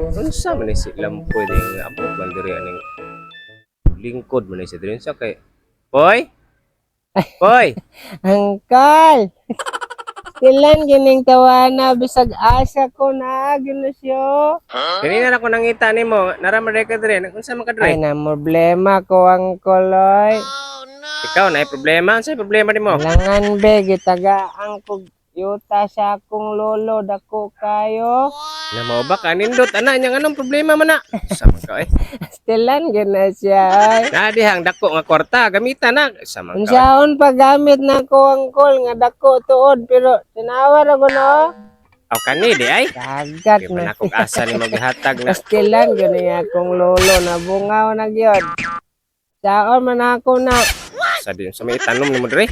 Unsa man ni silang pwede nga abot man diri aning lingkod man ni siya diri sa kay Boy? Boy, Angkal! Silan gining tawana bisag asa ko na ginusyo. kanina na ko nangita nimo, naraman ka diri, unsa man ka Ay diri? na problema ko ang koloy. Ikaw na problema, unsa problema nimo? Langan be gitaga ang kog yuta sa akong lolo dako kayo. Na mao ba ka nindot ana nya anong problema man na? Sa man ka eh. Stilan gina siya. Na dihang dako nga kwarta gamitan na. Sa man ka. Unsaon paggamit na ko ang kol nga dako tuod pero tinawar ako no. Aw kani di ay. Dagat na. ako asa ni maghatag na. Stilan gani akong lolo na bungaw na gyud. Saon man ako na. Sa di sa may tanom nimo diri.